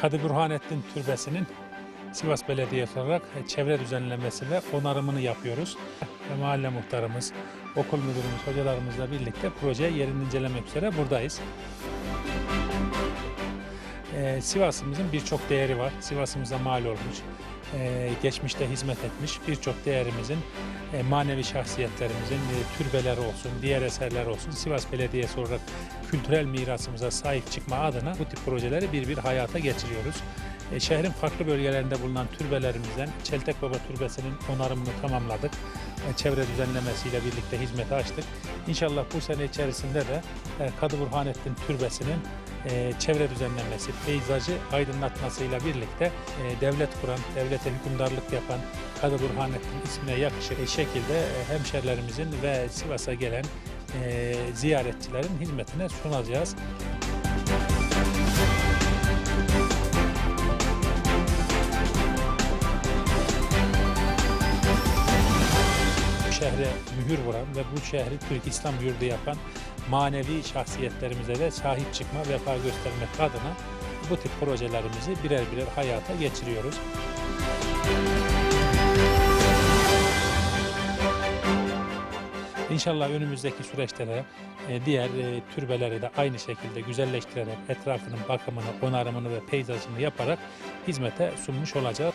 Kadı Burhanettin Türbesi'nin Sivas Belediyesi olarak çevre düzenlemesi ve onarımını yapıyoruz. Ve mahalle muhtarımız, okul müdürümüz, hocalarımızla birlikte projeyi yerinde incelemek üzere buradayız. Ee, Sivas'ımızın birçok değeri var. Sivas'ımıza mal olmuş, ee, geçmişte hizmet etmiş birçok değerimizin, e, manevi şahsiyetlerimizin e, türbeleri olsun, diğer eserler olsun Sivas Belediyesi olarak kültürel mirasımıza sahip çıkma adına bu tip projeleri bir bir hayata geçiriyoruz. E, Şehrin farklı bölgelerinde bulunan türbelerimizden Çeltek Baba Türbesi'nin onarımını tamamladık. E, Çevre düzenlemesiyle birlikte hizmete açtık. İnşallah bu sene içerisinde de Kadı Burhanettin Türbesi'nin e, çevre düzenlemesi, peyzajı aydınlatmasıyla birlikte e, devlet kuran, devlete hükümdarlık yapan Kadı Burhanettin ismine yakışır şekilde e, hemşerilerimizin ve Sivas'a gelen e, ziyaretçilerin hizmetine sunacağız. Şehre mühür vuran ve bu şehri Türk İslam yurdu yapan manevi şahsiyetlerimize de sahip çıkma, vefa göstermek adına bu tip projelerimizi birer birer hayata geçiriyoruz. İnşallah önümüzdeki süreçte de e, diğer e, türbeleri de aynı şekilde güzelleştirerek etrafının bakımını, onarımını ve peyzajını yaparak hizmete sunmuş olacağız.